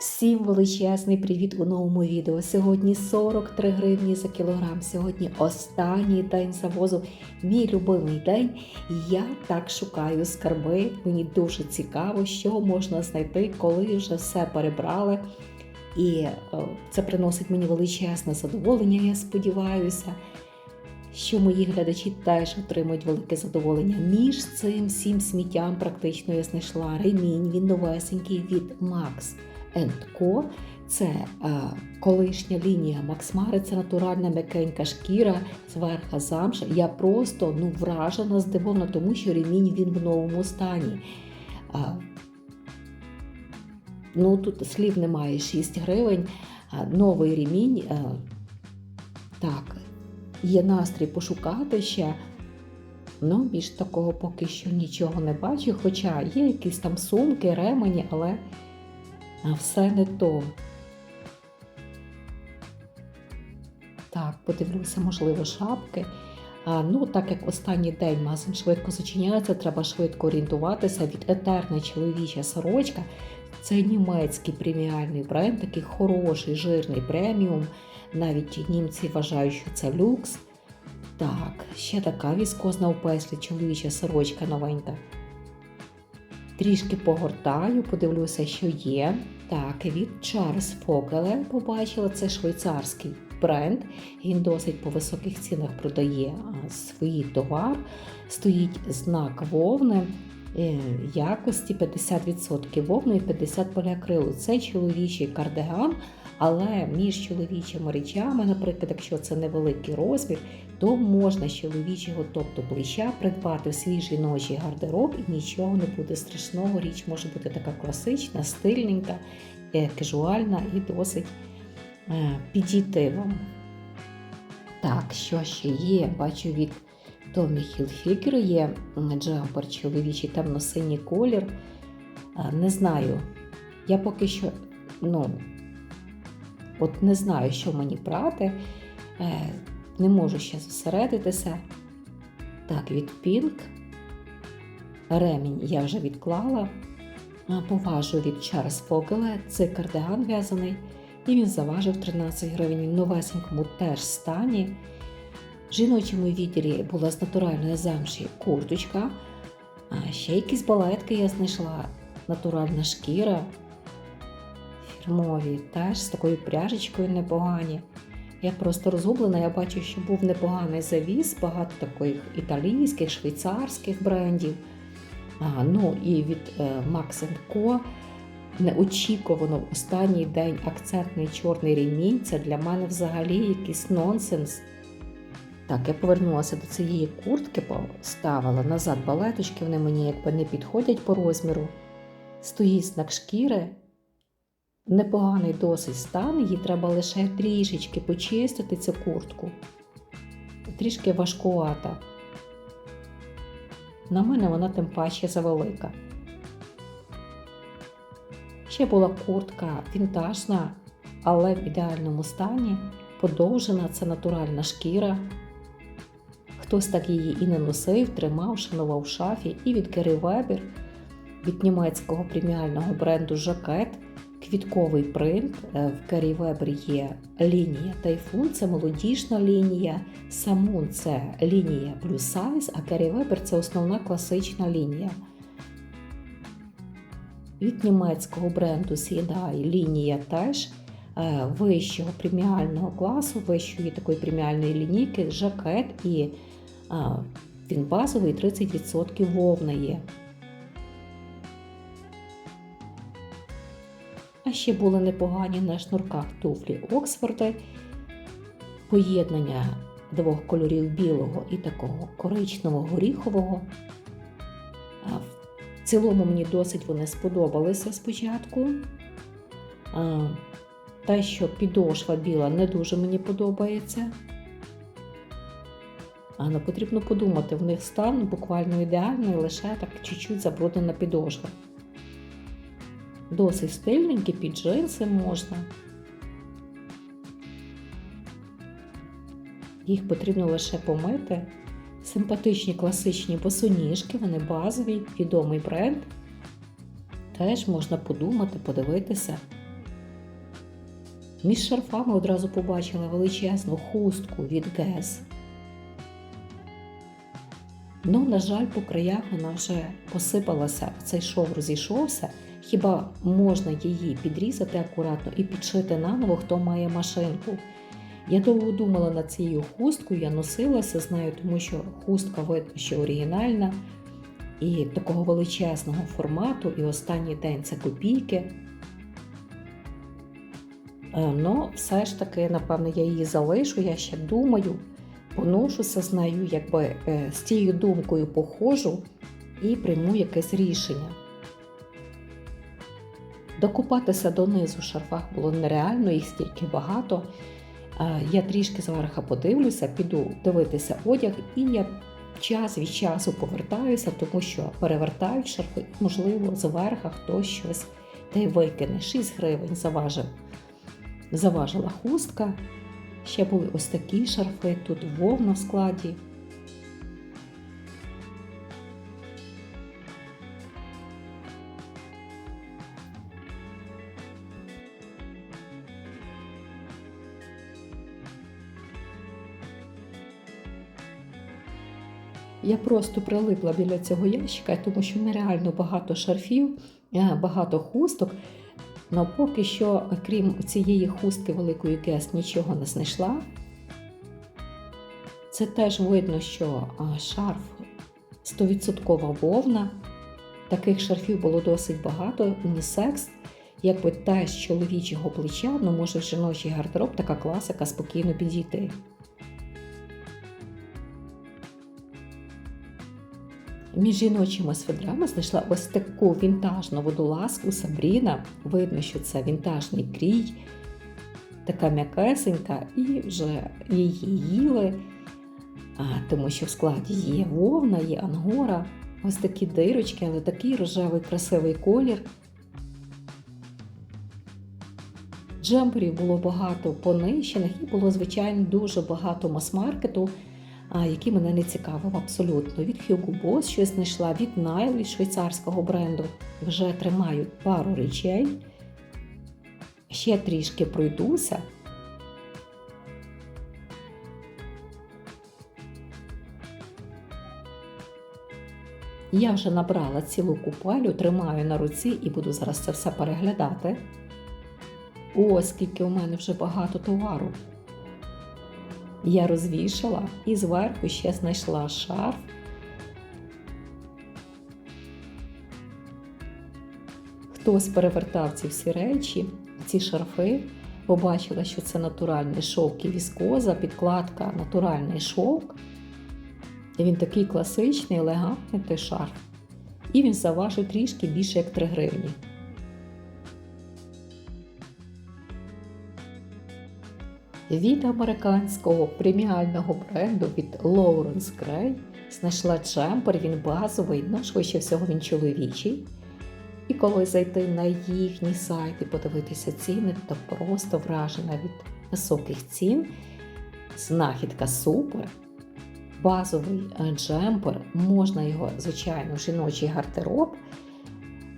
Всім величезний привіт у новому відео. Сьогодні 43 гривні за кілограм. Сьогодні останній день завозу. Мій любимий день. Я так шукаю скарби. Мені дуже цікаво, що можна знайти, коли вже все перебрали. І е, це приносить мені величезне задоволення, я сподіваюся. Що мої глядачі теж отримують велике задоволення. Між цим всім сміттям практично я знайшла ремінь, він новесенький від Max Co. Це е, колишня лінія Максмари, це натуральна м'якенька шкіра, зверха замша. Я просто ну, вражена, здивована, тому що ремінь він в новому стані. Е, ну, тут слів немає 6 гривень. Е, новий ремінь. Е, так, є настрій пошукати ще. Ну, більш такого поки що нічого не бачу, хоча є якісь там сумки, ремені, але все не то. Так, подивлюся, можливо, шапки. А, ну, так як останній день магазин швидко зачиняється, треба швидко орієнтуватися від етерна чоловіча сорочка. Це німецький преміальний бренд, такий хороший, жирний преміум. Навіть німці вважають, що це люкс. Так, ще така віскозна у песлі чоловіча сорочка новенька. Трішки погортаю, подивлюся, що є. Так, від Charles Fogele побачила, це швейцарський бренд. Він досить по високих цінах продає свій товар. Стоїть знак вовни е, якості 50% вовни і 50% поліакрилу. Це чоловічий кардиган, але між чоловічими речами, наприклад, якщо це невеликий розмір, то можна з чоловічого, тобто плеча, придбати свій жіночий гардероб і нічого не буде страшного. Річ може бути така класична, стильненька, е, кажуальна і досить е, підійти вам. Так, що ще є? Бачу від Tommy Hilfiger є джемпер чоловічий темно-синій колір. Е, Не знаю. Я поки що, ну, от не знаю, що мені брати. Е, Не можу ще зосередитися. Так, від Pink. Ремінь я вже відклала. Поважу від Charles Fogele. Це кардиган в'язаний. І він заважив 13 гривень. В новесенькому теж стані. В жіночому відділі була з натуральної замші курточка. А ще якісь балетки я знайшла. Натуральна шкіра. Фірмові, теж з такою пряжечкою непогані. Я просто розгублена, я бачу, що був непоганий завіс, багато таких італійських, швейцарських брендів. А, ну і від е, Max Co. Неочікувано в останній день акцентний чорний ремінь. Це для мене взагалі якийсь нонсенс. Так, я повернулася до цієї куртки, поставила назад балеточки, вони мені якби не підходять по розміру. Стоїть знак шкіри. Непоганий досить стан, її треба лише трішечки почистити цю куртку. Трішки важкувата. На мене вона тим паче завелика. Ще була куртка вінтажна, але в ідеальному стані. Подовжена це натуральна шкіра. Хтось так її і не носив, тримав, шанував в шафі, і від Керрі Вебер, від німецького преміального бренду Жакет, квітковий принт. Е, В Вебер є лінія Тайфун, це молодіжна лінія, Самун це лінія Blue Size, а Вебер це основна класична лінія. Від німецького бренду Сідай лінія теж е, вищого преміального класу, вищої такої преміальної лінійки, жакет і а, він базовий 30% вовна є. А ще були непогані на шнурках туфлі Оксфорди, поєднання двох кольорів білого і такого коричневого горіхового. В цілому мені досить вони сподобалися спочатку. Те, що підошва біла, не дуже мені подобається. Але потрібно подумати, в них стан буквально ідеальний, лише так чуть-чуть забруднена підошва. Досить стильненькі, під джинси можна. Їх потрібно лише помити, Симпатичні класичні босоніжки, вони базові, відомий бренд. Теж можна подумати, подивитися. Між шарфами одразу побачила величезну хустку від Гес. Ну, на жаль, по краях вона вже посипалася, цей шов розійшовся. Хіба можна її підрізати акуратно і підшити наново, хто має машинку? Я довго думала над цією хусткою, я носилася з нею, тому що хустка видно, що оригінальна і такого величезного формату, і останній день це копійки. Ну, все ж таки, напевно, я її залишу, я ще думаю, поношуся з нею, якби е, з тією думкою походжу і прийму якесь рішення. Докупатися донизу в шарфах було нереально, їх стільки багато. Я трішки зверху подивлюся, піду дивитися одяг, і я час від часу повертаюся, тому що перевертають шарфи, можливо, зверху хтось щось та й викине. 6 гривень заважив. Заважила хустка. Ще були ось такі шарфи, тут вовна в складі. Я просто прилипла біля цього ящика, тому що нереально багато шарфів, е, багато хусток. Але поки що, крім цієї хустки великої гес, нічого не знайшла. Це теж видно, що шарф 100% вовна. Таких шарфів було досить багато, унісекс, якби теж чоловічого плеча, ну може в жіночий гардероб така класика спокійно підійти. Між жіночими свидрами знайшла ось таку вінтажну водолазку Сабріна. Видно, що це вінтажний крій, така м'якесенька, і вже її їли, а, тому що в складі є вовна, є ангора, ось такі дирочки, але такий рожевий красивий колір. Джемперів було багато понищених і було, звичайно, дуже багато мас-маркету який мене не цікавив абсолютно. Від Hugo Boss щось знайшла, від Nile, від швейцарського бренду. Вже тримаю пару речей. Ще трішки пройдуся. Я вже набрала цілу купалю, тримаю на руці і буду зараз це все переглядати. Ось скільки у мене вже багато товару. Я розвішала і зверху ще знайшла шарф. Хтось перевертав ці всі речі, ці шарфи, побачила, що це натуральний шовк і віскоза, підкладка натуральний шовк. І він такий класичний, елегантний той шарф. І він заважив трішки більше як 3 гривні. Від американського преміального бренду від Lawrence Gray знайшла джемпер, він базовий, ну, швидше всього він чоловічий. І коли зайти на їхній сайт і подивитися ціни, то просто вражена від високих цін. Знахідка супер. Базовий е, джемпер, можна його, звичайно, жіночий гардероб.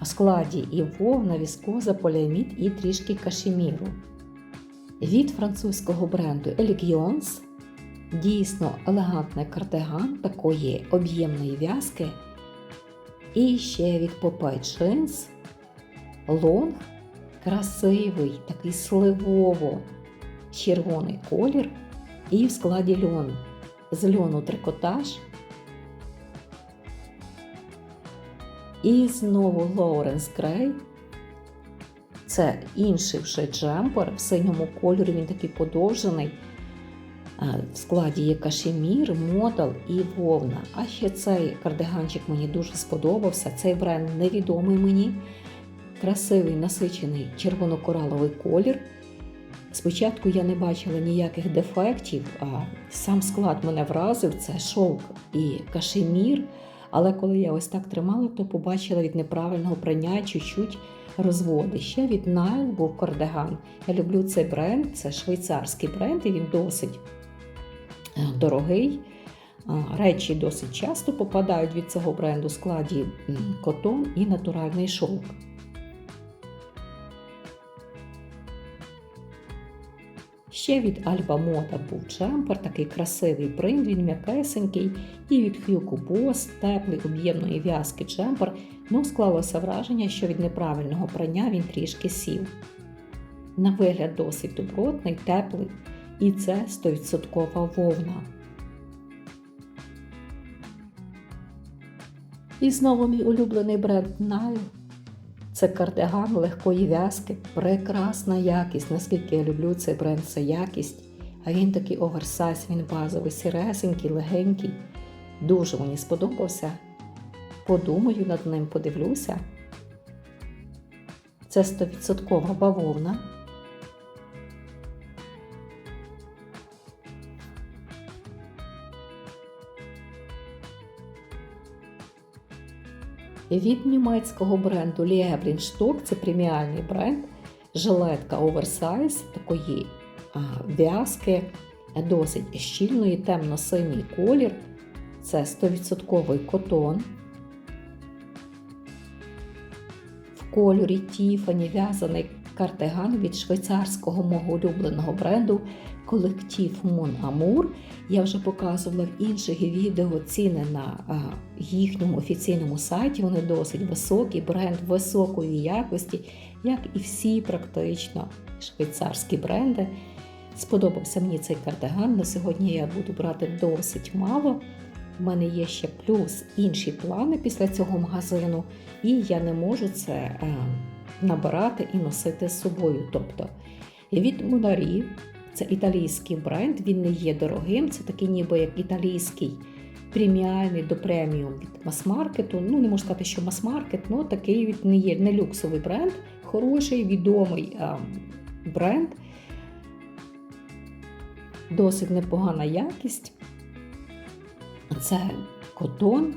В складі і вовна, віскоза, поліамід і трішки кашеміру від французького бренду Elegance. Дійсно елегантний кардиган такої об'ємної в'язки. І ще від Popeye Jeans лонг красивий, такий сливово-червоний колір. І в складі льон з льону трикотаж. І знову Lawrence Gray це інший вже джемпер в синьому кольорі, він такий подовжений. В складі є кашемір, модал і вовна. А ще цей кардиганчик мені дуже сподобався. Цей бренд невідомий мені. Красивий насичений червоно-кораловий колір. Спочатку я не бачила ніяких дефектів, а сам склад мене вразив це шовк і кашемір. Але коли я ось так тримала, то побачила від неправильного прання чуть-чуть розводи. Ще від Nile був кардиган. Я люблю цей бренд, це швейцарський бренд, і він досить е, дорогий. Речі досить часто попадають від цього бренду в складі котон і натуральний шовк. Ще від Альба Мода був джемпер, такий красивий принт, він м'якесенький, і від Hugo Boss теплий об'ємної в'язки джемпер, ну склалося враження, що від неправильного прання він трішки сів. На вигляд досить добротний, теплий, і це 100% вовна. І знову мій улюблений бренд Nile. Це кардиган легкої в'язки, прекрасна якість. Наскільки я люблю цей бренд, це якість. А він такий оверсайз, він базовий, сіресенький, легенький. Дуже мені сподобався. Подумаю над ним, подивлюся. Це 100% бавовна. Від німецького бренду Lieblingstock, це преміальний бренд, жилетка оверсайз такої в'язки, досить щільної, темно-синій колір. Це 100% котон. Кольорі Тіфані в'язаний картиган від швейцарського мого улюбленого бренду колектив Mon Amour. Я вже показувала в інших відео ціни на їхньому офіційному сайті. Вони досить високі, бренд високої якості, як і всі практично швейцарські бренди. Сподобався мені цей кардиган. На сьогодні я буду брати досить мало. У мене є ще плюс інші плани після цього магазину, і я не можу це е, набирати і носити з собою. Тобто від Мунарі, це італійський бренд, він не є дорогим, це такий ніби як італійський преміальний до преміум від мас-маркету. Ну, не можу сказати, що мас-маркет, але такий від не є не люксовий бренд, хороший, відомий е, бренд. Досить непогана якість. Це котон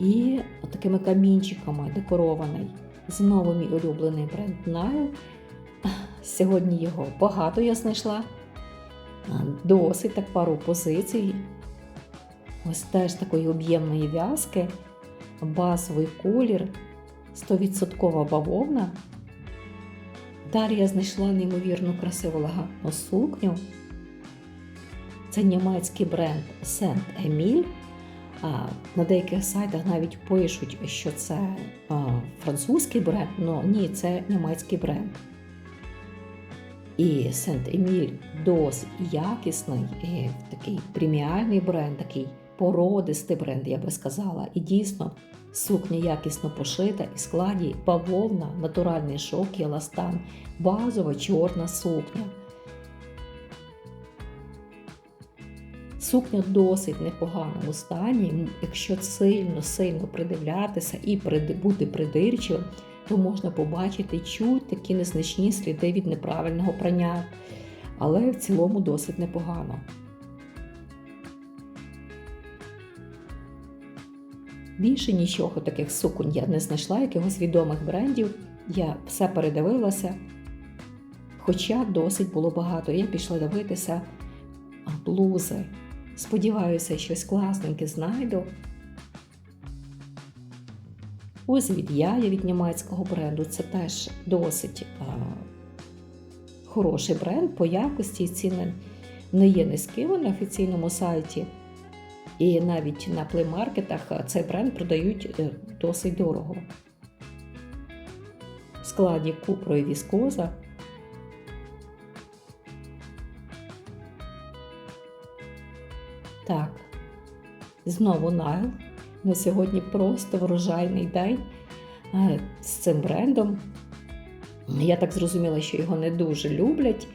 і такими камінчиками декорований. Знову мій улюблений бренд Nile. Сьогодні його багато я знайшла. Досить так пару позицій. Ось теж такої об'ємної в'язки, базовий колір, 100% бавовна. Далі я знайшла неймовірно красиву елегантну сукню. Це німецький бренд Saint Emile. На деяких сайтах навіть пишуть, що це французький бренд, але ні, це німецький бренд. І Saint Emile досить якісний, і такий преміальний бренд, такий породистий бренд, я би сказала. І дійсно сукня якісно пошита і складі бавовна, натуральний шовк і еластан, базова чорна сукня. Сукня досить непоганому стані. Якщо сильно-сильно придивлятися і бути придирчивим, то можна побачити чуть такі незначні сліди від неправильного прання. Але в цілому досить непогано. Більше нічого таких суконь я не знайшла, якихось відомих брендів. Я все передивилася. Хоча досить було багато. Я пішла дивитися блузи. Сподіваюся, щось класненьке знайду. Ось від Яя від німецького бренду. Це теж досить а, хороший бренд по якості і ціни не є низькими на офіційному сайті. І навіть на плеймаркетах цей бренд продають е, досить дорого. В складі купро віскоза. Знову Найл. На сьогодні просто врожайний день е, з цим брендом. Я так зрозуміла, що його не дуже люблять.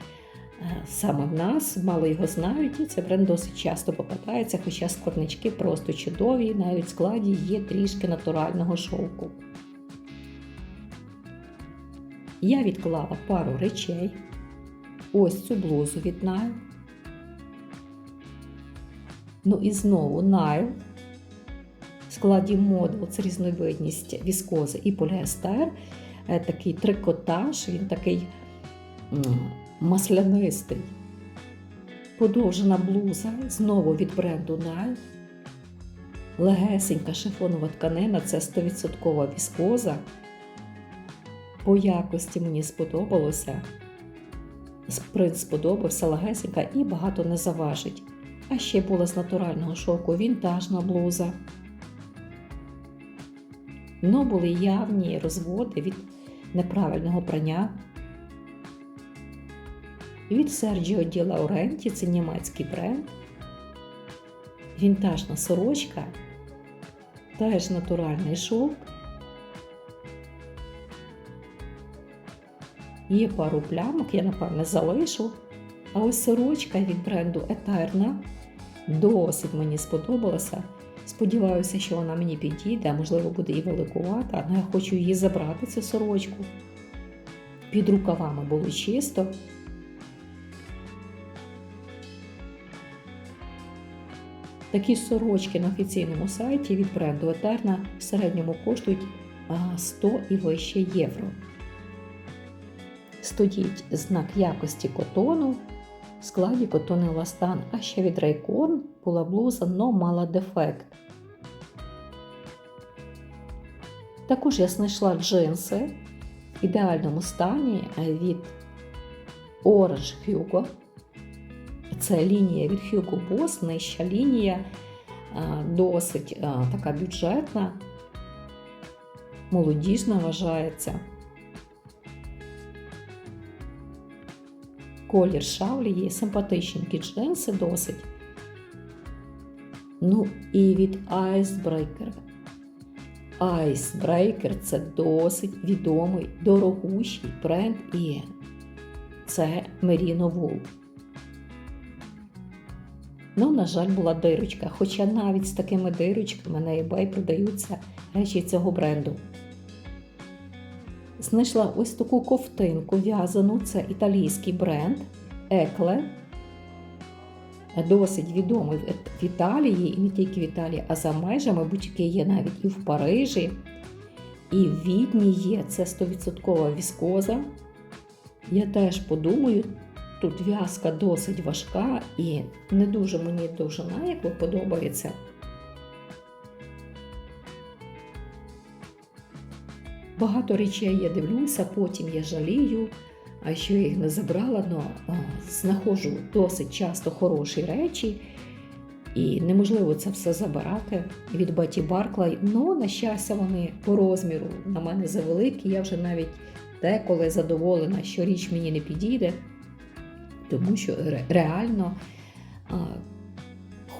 Е, саме в нас, мало його знають, і цей бренд досить часто попадається, хоча складнички просто чудові, навіть в складі є трішки натурального шовку. Я відклала пару речей. Ось цю блузу від Nile. Ну і знову Nile. В складі модул це різновидність віскози і поліестер. Е, такий трикотаж, він такий маслянистий. Подовжена блуза знову від бренду Nike. Легесенька шифонова тканина це 100% віскоза. По якості мені сподобалося. Принт сподобався легесенька і багато не заважить. А ще була з натурального шовку вінтажна блуза. Ну, були явні розводи від неправильного прання. Від Sergio Di Laurenti, це німецький бренд. Вінтажна сорочка, теж натуральний шовк. Є пару плямок, я напевне залишу. А ось сорочка від бренду Eterna досить мені сподобалася. Сподіваюся, що вона мені підійде, а можливо, буде і великувата, але я хочу її забрати, цю сорочку. Під рукавами було чисто. Такі сорочки на офіційному сайті від бренду Eterna в середньому коштують 100 і вище євро. Стоїть знак якості котону в складі котон еластан, а ще від Raycon була блуза, но мала дефект. Також я знайшла джинси в ідеальному стані від Orange Hugo. Це лінія від Hugo Boss, нижча лінія, досить така бюджетна, молодіжна вважається. Колір шавлі є симпатичненькі джинси досить. Ну і від Icebreaker. Icebreaker це досить відомий, дорогущий бренд і це Merino Wool. Ну, на жаль, була дирочка, хоча навіть з такими дирочками на eBay продаються речі цього бренду. Знайшла ось таку ковтинку в'язану, це італійський бренд Екле. Досить відомий в Італії, і не тільки в Італії, а за межами, будь-який є навіть і в Парижі, і в Відні є це 100% віскоза. Я теж подумаю, тут в'язка досить важка і не дуже мені довжина, як подобається. Багато речей я дивлюся, потім я жалію, а що я їх не забрала, але знаходжу досить часто хороші речі, і неможливо це все забирати від Баті Барклай. Ну, на щастя, вони по розміру на мене завеликі. Я вже навіть деколи задоволена, що річ мені не підійде, тому що реально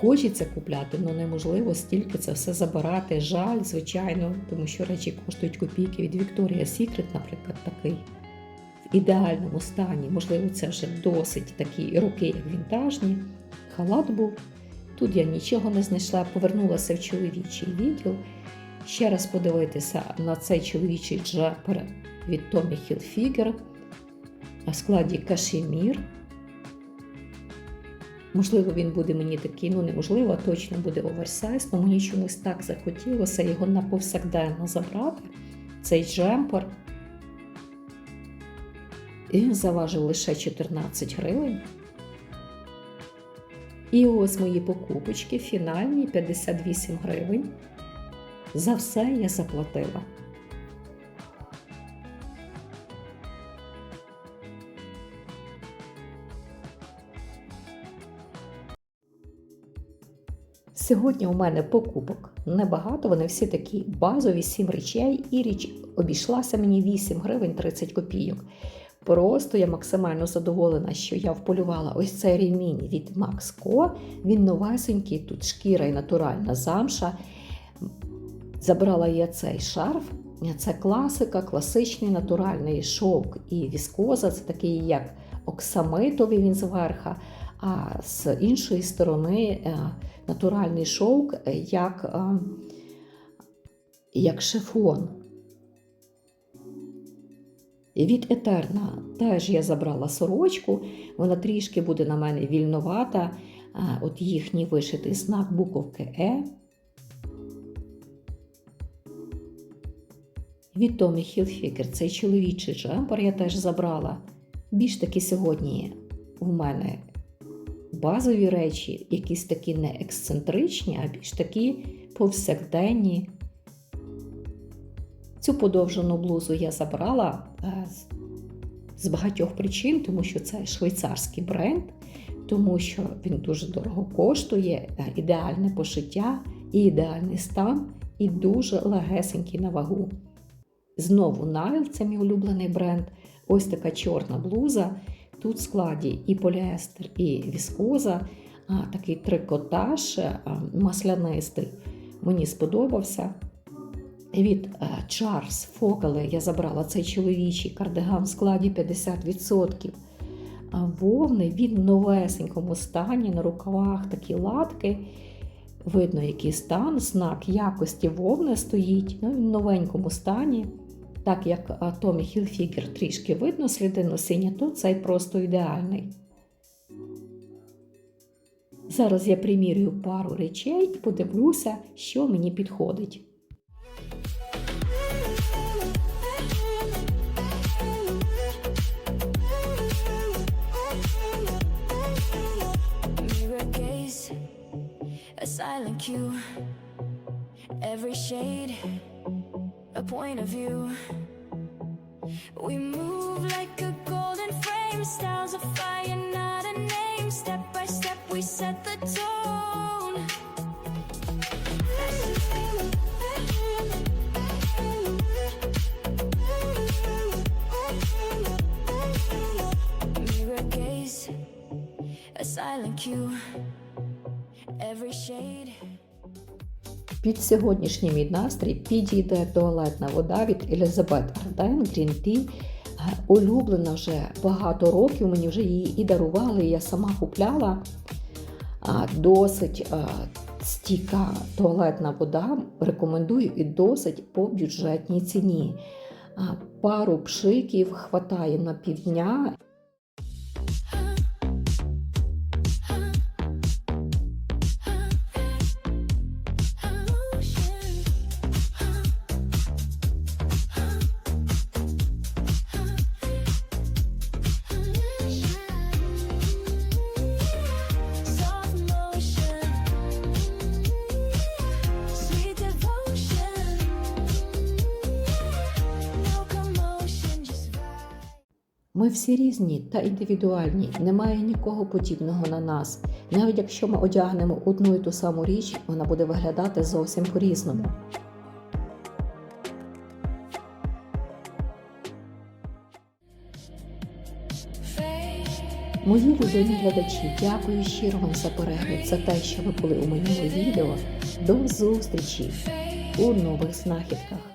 Хочеться купляти, але неможливо стільки це все забирати. Жаль, звичайно, тому що речі коштують копійки від Victoria's Secret, наприклад, такий в ідеальному стані. Можливо, це вже досить такі роки, як вінтажні. Халат був. Тут я нічого не знайшла, повернулася в чоловічий відділ. Ще раз подивитися на цей чоловічий джемпер від Tommy Hilfiger в складі кашемір. Можливо, він буде мені такий, ну неможливо, а точно буде оверсайз, але мені чомусь так захотілося його на повсякденно забрати. Цей джемпер. І він заважив лише 14 гривень. І ось мої покупочки фінальні 58 гривень. За все я заплатила. Сьогодні у мене покупок небагато, вони всі такі базові, 7 речей, і річ обійшлася мені 8 гривень 30 копійок. Просто я максимально задоволена, що я вполювала ось цей ремінь від Max Co. Він новесенький, тут шкіра і натуральна замша. Забрала я цей шарф. Це класика, класичний натуральний шовк і віскоза. Це такий, як оксамитовий він зверха. А з іншої сторони е, натуральний шовк е, як, е, як шифон. Від Етерна теж я забрала сорочку, вона трішки буде на мене вільновата. От їхній вишитий знак буковки Е. Від Томі Хілфікер цей чоловічий джемпер я теж забрала. Більш таки сьогодні в мене базові речі, якісь такі не ексцентричні, а більш такі повсякденні. Цю подовжену блузу я забрала е, з- багатьох причин, тому що це швейцарський бренд, тому що він дуже дорого коштує, е, ідеальне пошиття і ідеальний стан, і дуже легесенький на вагу. Знову Nile, це мій улюблений бренд. Ось така чорна блуза. Тут в складі і поліестер, і віскоза, а, такий трикотаж маслянистий. Мені сподобався. Від е, Charles Фокеле я забрала цей чоловічий кардиган в складі 50%. А вовни він новесенькому стані, на рукавах такі латки. Видно, який стан, знак якості вовни стоїть. Ну, він в новенькому стані. Так як Томі Хілфігер трішки видно сліди носіння, то цей просто ідеальний. Зараз я примірюю пару речей і подивлюся, що мені підходить. Every shade, point of view. We move like a golden frame, styles of fire, not a name. Step by step, we set the tone. Mirror gaze, a silent cue. Every shade. Під сьогоднішній мій настрій підійде туалетна вода від Елізабет Арден Green Tea. Е, Улюблена вже багато років, мені вже її і дарували, і я сама купляла. Досить е, стійка туалетна вода. Рекомендую і досить по бюджетній ціні. Пару пшиків хватає на півдня. Ми всі різні та індивідуальні, немає нікого подібного на нас. Навіть якщо ми одягнемо одну і ту саму річ, вона буде виглядати зовсім по-різному. Мої любимі глядачі, дякую щиро вам за перегляд, за те, що ви були у моєму відео. До зустрічі у нових знахідках.